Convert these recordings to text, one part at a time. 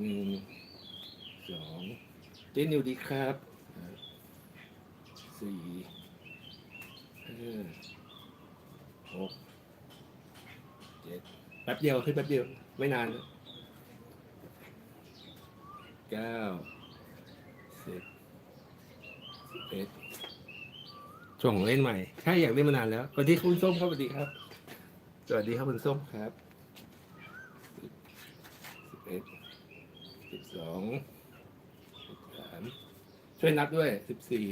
หนึ่งสองเจนิวดีครับสี่ห้าหกเจ็ดแป๊บเดียวขึ้นแป๊บเดียว ไม่นานเก้าสิบสิบเอ็ดช่วงเล่นใหม่ถ้าอยากเล่นมานานแล้วสวัสดีคุณส้มครับสวัสดีครับ สวัสดีครับคุณส้มครับสิบเอ็ด สองสิบสามช่วยนับด้วยสิบสี่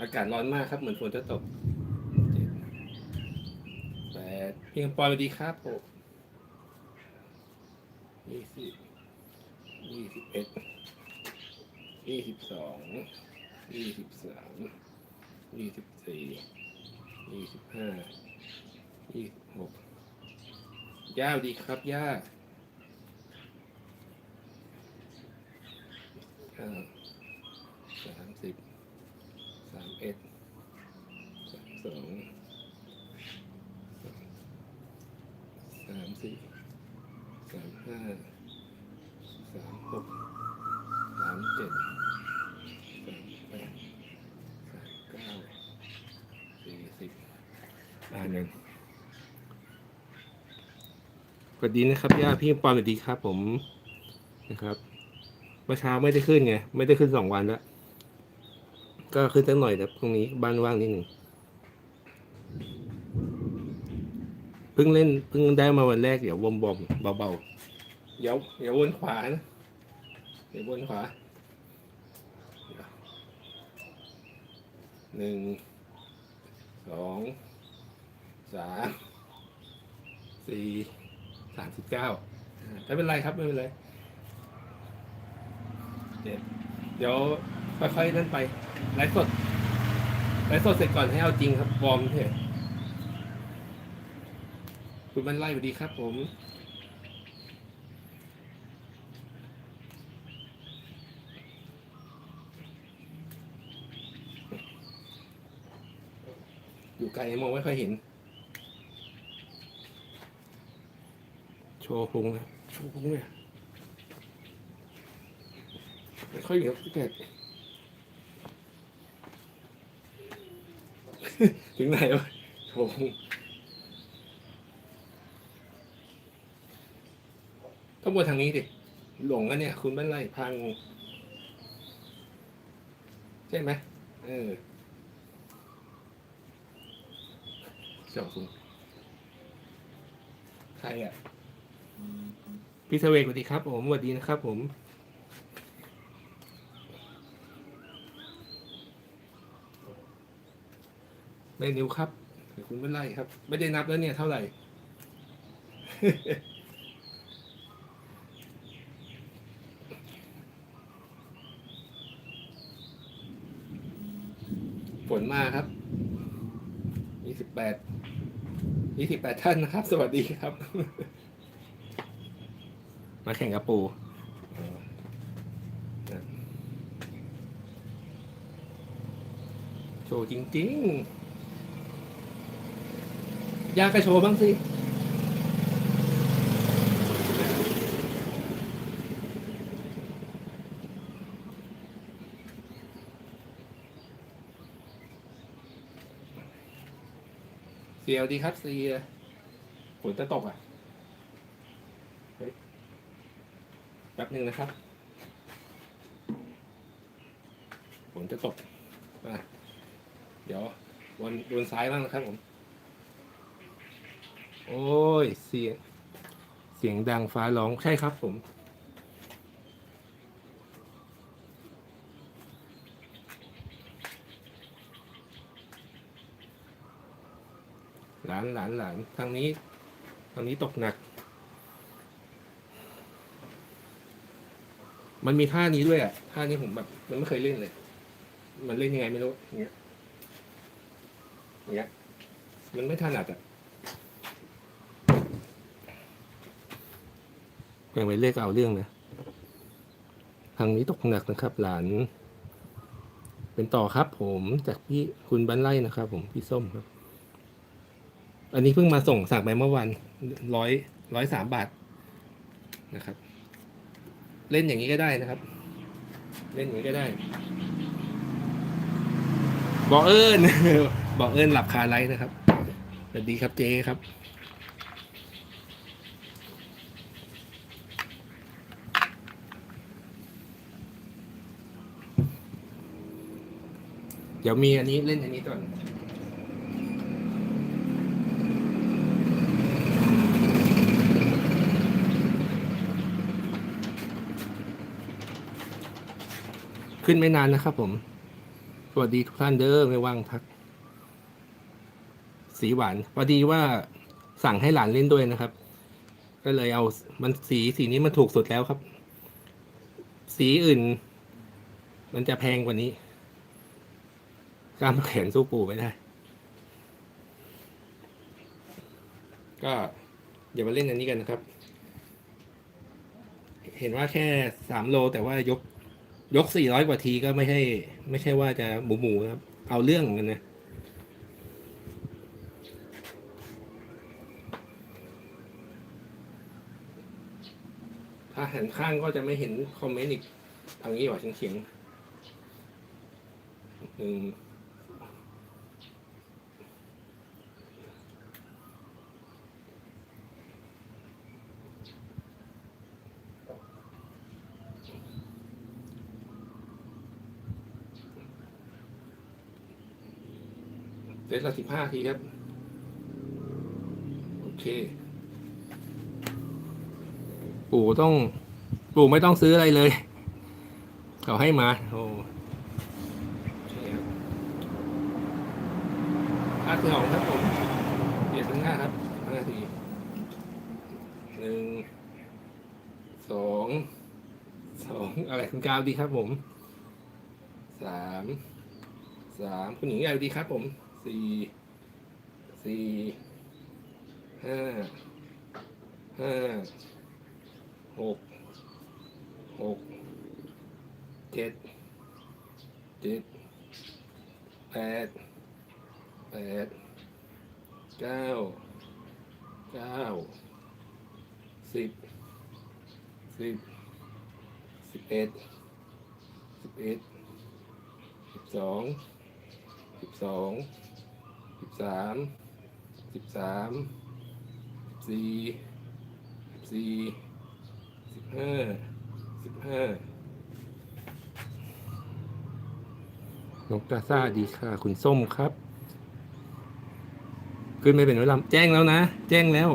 อากาศร้อนมากครับ เหมือนฝนจะตกแปดเพียงปอยดีครับผมยี่สิบยี่สิบเอ็ดยี่สิบสองยี่สิบสามยี่สิบสี่ยี่สิบห้ายี่สิบหก ย่าวดีครับ ย่าสามสิบสามเอ็ดสามสองสามสี่ามห้า สามหก สามเจ็ด สามแปด สามเก้า สี่สิบอ่าหนึ่ง สวัสดีนะครับย่าพี่ปอนสวัสดีครับ ผมนะครับเมื่อเช้าไม่ได้ขึ้นไงไม่ได้ขึ้นสองวันแล้วก็ขึ้นสักหน่อยแต่พรุ่งนี้บ้านว่างนิดหนึ่งเพิ่งเล่นเพิ่งได้มาวันแรกเดี๋ยววอมบอมเบาๆเดี๋ยวเดี๋ยววนขวานะเดี๋ยววนขวาหนึ่งสองสามสี่ สามสิบเก้าไม่เป็นไรครับไม่เป็นไรเจ็ดเดี๋ยวค่อยๆนั่นไปไลฟ์สดไลฟ์สดเสร็จก่อนให้เอาจริงครับวอร์มเถอะคุณบรรไลสวัสดีครับผมอยู่ไกลมองไม่ค่อยเห็น โช ว์พุงนะโชว์พุงเนี่ยไม่ค่อยเหลือพี่เป็ดถึงไหนวะโชว์พุงต้องบนทางนี้ดิหลงอันเนี่ย คุณบ้านไร่พัง ใช่ไหมเออเจ้าคุณใครอะ พี่เสวกสวัสดีครับผมสวัสดีนะครับผมได้นิ้วครับเดี๋ยวคุณไม่ไล่ครับ ไม่ได้นับแล้วเนี่ยเท่าไหร่ ฝนมาครับยี่สิบแปดยี่สิบแปดท่านนะครับ สวัสดีครับ มาแข่งกับปูโชว์จริง ๆ ยากระโชว์บ้างสิเสียวดีครับเสียฝนจะตกอะเฮ้ยแป๊บหนึ่งนะครับฝนจะตกมาเดี๋ยววนวนซ้ายบ้างนะครับผม โอ้ย เสียง เสียงดังฟ้าร้องใช่ครับผมหลานหลานหลานทางนี้ ทางนี้ตกหนัก มันมีท่านี้ด้วยอะท่านี้ผมแบบ มันไม่เคยเล่นเลย มันเล่นยังไงไม่รู้อย่างเงี้ยอย่างเงี้ย มันไม่ถนัดอะแบ่งไปเลขเอาเรื่องนะทางนี้ตกหนักนะครับ หลาน เป็นต่อครับ ผมจากพี่คุณบันไล่นะครับ ผมพี่ส้มครับ อันนี้เพิ่งมาส่งสั่งไปเมื่อวันร้อยร้อยสามบาทนะครับ เล่นอย่างนี้ก็ได้นะครับ เล่นอย่างนี้ก็ได้ บอกเอิญบอกเอิญหลับคาไลท์นะครับสวัสดีครับเจ๊ครับเดี๋ยวมีอันนี้เล่นอันนี้ก่อน ขึ้นไม่นานนะครับผม สวัสดีทุกท่านเด้อไม่ว่างทัก สีหวานพอดีว่าสั่งให้หลานเล่นด้วยนะครับ ก็เลยเอามันสีสีนี้มันถูกสุดแล้วครับ สีอื่น มันจะแพงกว่านี้กล้ามแขนสู้ปู่ไม่ได้ ก็อย่ามาเล่นอันนี้กันนะครับ เห็นว่าแค่สามโลแต่ว่ายก ยกสี่ร้อยกว่าทีก็ไม่ใช่ ไม่ใช่ว่าจะหมูหมูครับ เอาเรื่องเหมือนกันนะถ้าหันข้างก็จะไม่เห็นคอมเมนต์อีกทางนี้หว่าเฉียงๆหนึ่ง เซตละสิบห้าทีครับ โอเค ปู่ต้อง ปู่ไม่ต้องซื้ออะไรเลย เขาให้มา โอ้อาที่สองครับผมเดี๋ยวถึงห้าครับห้านาทีหนึ่งสองสองอะไรคุณกาวดีครับผมสามสามคุณหญิงยาวดีครับผม สี่สี่ห้าห้าหกหกเจ็ดเจ็ดแปดแปดเก้าเก้าสิบสิบสิบเอ็ดสิบเอ็ดสิบสองสิบสอง สามสิบสามสิบสี่สิบสี่สิบห้าสิบห้านกตาซาดีค่ะ คุณส้มครับ ขึ้นไม่เป็นเวลาแจ้งแล้วนะ แจ้งแล้ว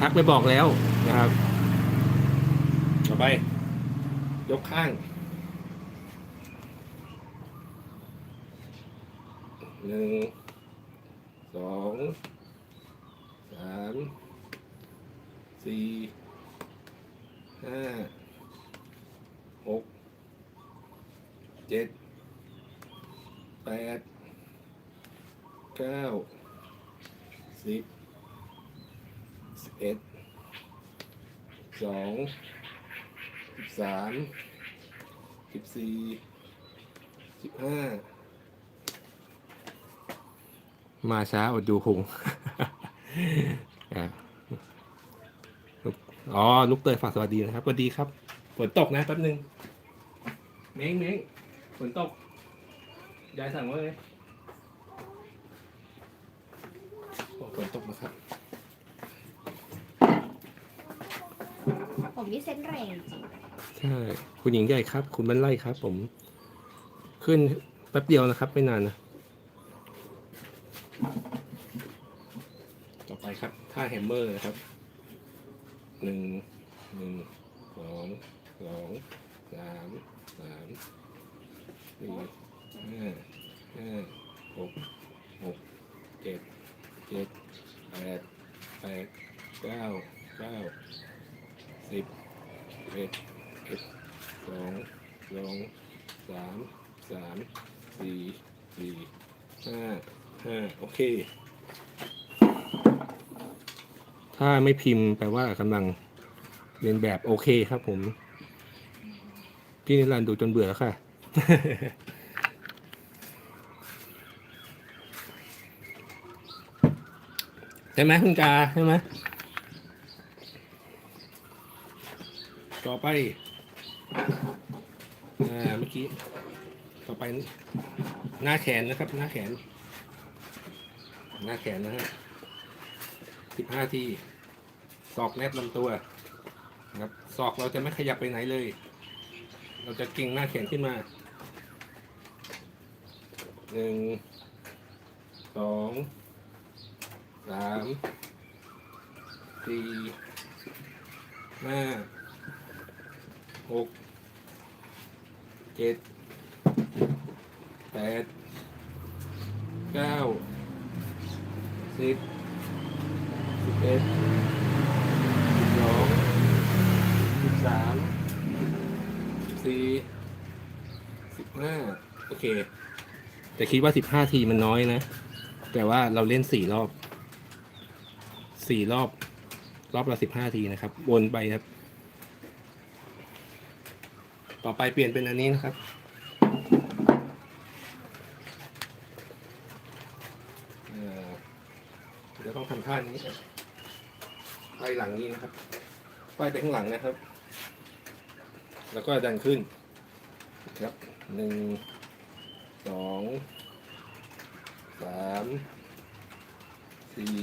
ทักไปบอกแล้วนะครับ ต่อไป ยกข้าง หนึ่งสองสามสี่ห้าหกเจ็ดแปดเก้าสิบสิบเอ็ดสองสิบสามสิบสี่สิบห้า มาช้าอดดูคงอะอ๋อลูกเตยฝากสวัสดีนะครับสวัสดีครับ ฝนตกนะแป๊บนึง เม้งเม้งฝนตก ยายสั่งว่าไงโอ้ฝนตกนะครับ ผมนี่เส้นแรงจริงใช่ คุณหญิงใหญ่ครับ คุณบรรไล่ครับ ผม ขึ้นแป๊บเดียวนะครับ ไม่นานนะ ต่อไปครับท่าแฮมเมอร์นะครับหนึ่งหนึ่งสองสองสามสามสี่ห้าห้าหกหกเจ็ดเจ็ดแปดแปดเก้าเก้าสิบเอ็ดเอ็ดสองสองสามสามสี่สี่ห้าห้าโอเค ถ้าไม่พิมพ์แปลว่ากำลังเรียนแบบโอเคครับผม พี่นิรันดร์ดูจนเบื่อแล้วค่ะ ใช่ไหมคุณกาใช่ไหมต่อไป อ่า เมื่อกี้ ต่อไปหน้าแขนนะครับ หน้าแขน หน้าแขนนะฮะสิบห้าที ศอกแนบลำตัวนะครับศอกเราจะไม่ขยับไปไหนเลย เราจะเก่งหน้าแขนขึ้นมาหนึ่งสองสามสี่ห้าหกเจ็ดแปดเก้าสิบสิบเอ็ดสิบสอง สามสิบสี่สิบห้าโอเค แต่คิดว่าสิบห้าทีมันน้อยนะ แต่ว่าเราเล่นสี่รอบสี่รอบ รอบละสิบห้าทีนะครับ วนไปครับ ต่อไปเปลี่ยนเป็นอันนี้นะครับเอ่อเดี๋ยวต้องทำท่านี้ไปหลังนี้นะครับ ไปไปข้างหลังนะครับ แล้วก็ดันขึ้นครับหนึ่งสองสามสี่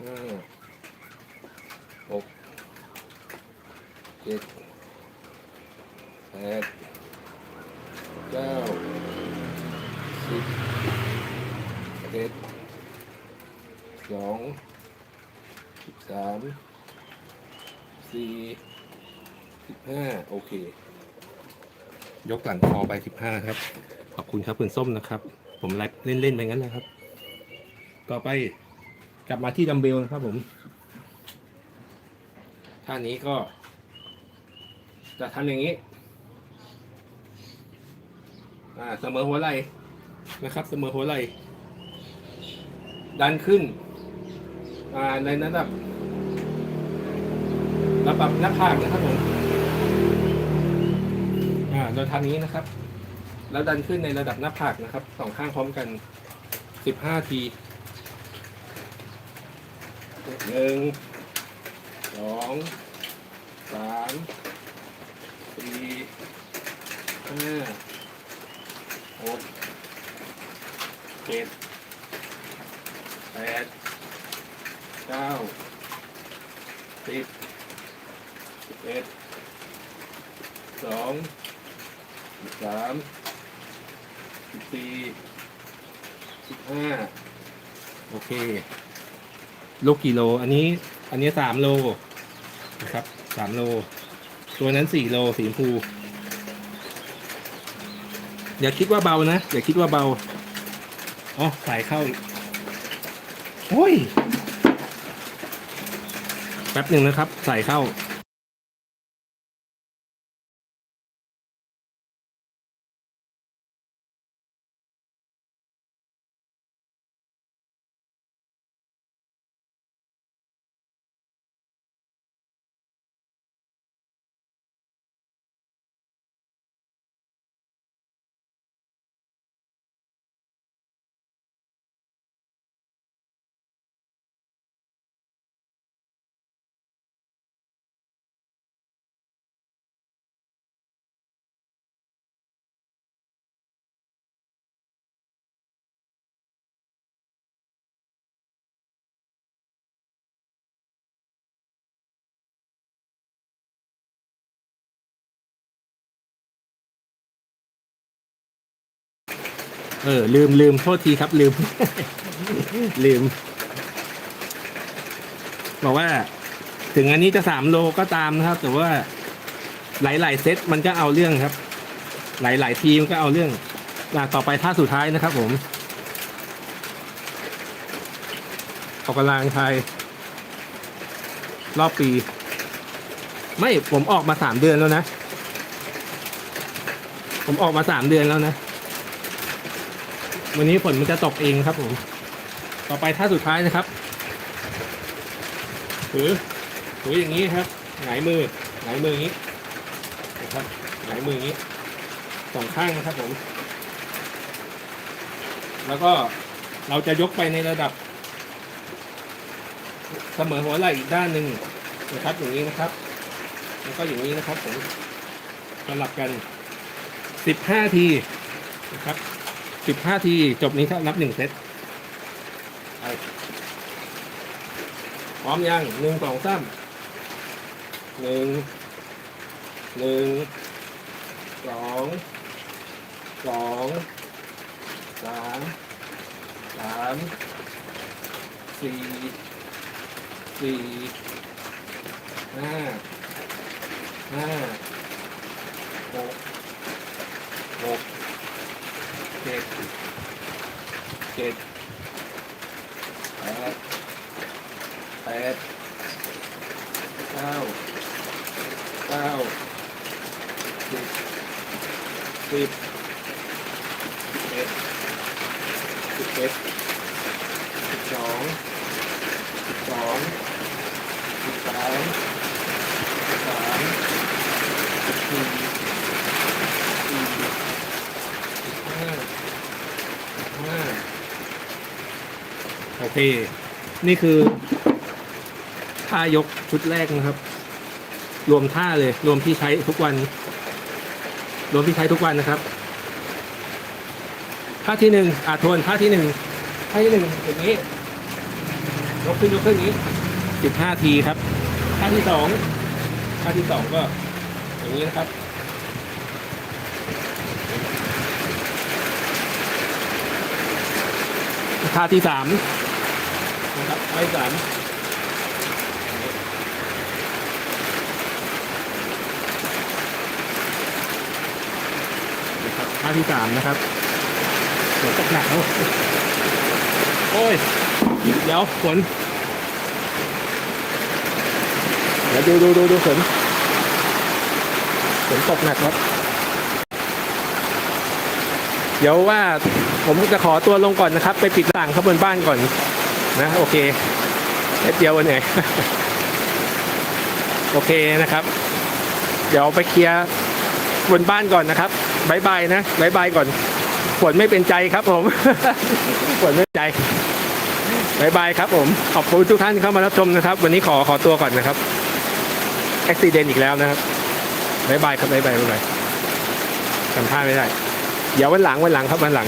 ห้าหกเจ็ดแปดเก้าสิบเอ็ดสองสิบสามสี่สิบห้าโอเค ย กหลังคอไปสิบห้าครับ ขอบคุณครับคุณส้มนะครับ ผมไลฟ์เล่นๆไปงั้นนะครับ ต่อไปกลับมาที่ดัมเบลนะครับผมท่านี้ก็ จะทำอย่างนี้อ่าเสมอหัวไหล่นะครับ เสมอหัวไหล่ดันขึ้นอ่าในระดับระดับหน้าผากนะครับผม โดยทางนี้นะครับ แล้วดันขึ้นในระดับหน้าผากนะครับสองข้างพร้อมกันสิบห้าทีหนึ่งสองสามสี่ห้าหกเจ็ดแปดเก้าสิบสิบเอ็ดสองสิบสามสิบสี่สิบห้าโอเค ลูกกี่โล อันนี้ อันนี้สามโลนะครับสามโล ตัวนั้นสี่โลสีชมพู อย่าคิดว่าเบานะ อย่าคิดว่าเบา อ๋อสายเข้าอีกโอ้ย แป๊บหนึ่งนะครับใส่เข้า เออ ลืมลืมโทษทีครับลืม ลืม บอกว่า ถึงอันนี้จะสามโลก็ตามนะครับ แต่ว่าหลายหลายเซตมันก็เอาเรื่องครับ หลายหลายทีมก็เอาเรื่องหลักต่อไปท่าสุดท้ายนะครับ ผมออกกำลังไทย รอบปี ไม่ผมออกมาสามเดือนแล้วนะ ผมออกมาสามเดือนแล้วนะ วันนี้ฝนมันจะตกเองครับผม ต่อไปท่าสุดท้ายนะครับถือถืออย่างนี้ครับ หงายมือ หงายมืออย่างนี้นะครับ หงายมืออย่างนี้สองข้างนะครับผม แล้วก็เราจะยกไปในระดับ เสมอหัวไหล่อีกด้านหนึ่งนะครับ อย่างนี้นะครับ แล้วก็อย่างนี้นะครับผมสลับกันสิบห้าทีนะครับ สิบห้าที จบนี้ถ้านับหนึ่งเซตไปพร้อมยังหนึ่งสองสามหนึ่งหนึ่งสองสองสามสามสี่สี่ห้าห้าหกหก เจ็ดเจ็ดแปดแปดเก้าเก้าสิบสิบเอ็ดสิบเอ็ดสิบสองสิบสองสิบสามสิบสามสิบสี่สี่สิบห้าสิบห้าโอ เคนี่คือท่ายกชุดแรกนะครับ รวมท่าเลย รวมที่ใช้ทุกวัน รวมที่ใช้ทุกวันนะครับท่าที่หนึ่งอาทวนท่าที่หนึ่งท่าที่หนึ่งอย่างนี้ยกขึ้นยกขึ้นอย่างนี้สิบห้าทีครับท่าที่สองท่าที่สองก็ อย่างนี้นะครับท่าที่สาม นะครับท่าที่สามนะครับท่าที่สามนะครับเดี๋ยวตกหนักแล้วโอ้ย เดี๋ยวฝนเดี๋ยวดูดูดูดูฝนฝนตกหนักครับ เดี๋ยวว่าผมจะขอตัวลงก่อนนะครับ ไปปิดต่างข้างบนบ้านก่อน นะโอเคเดียววันไหนโอเคนะครับ เดี๋ยวไปเคลียร์บนบ้านก่อนนะครับบายบายนะบายบายก่อนฝนไม่เป็นใจครับผมฝนไม่เป็นใจบายบายครับผม ขอบคุณทุกท่านเข้ามารับชมนะครับ วันนี้ขอขอตัวก่อนนะครับอุบิเหตุอีกแล้วนะครับบายบายครับบายบายบายบายทำท่าไม่ได้ เดี๋ยววันหลังวันหลังครับวันหลัง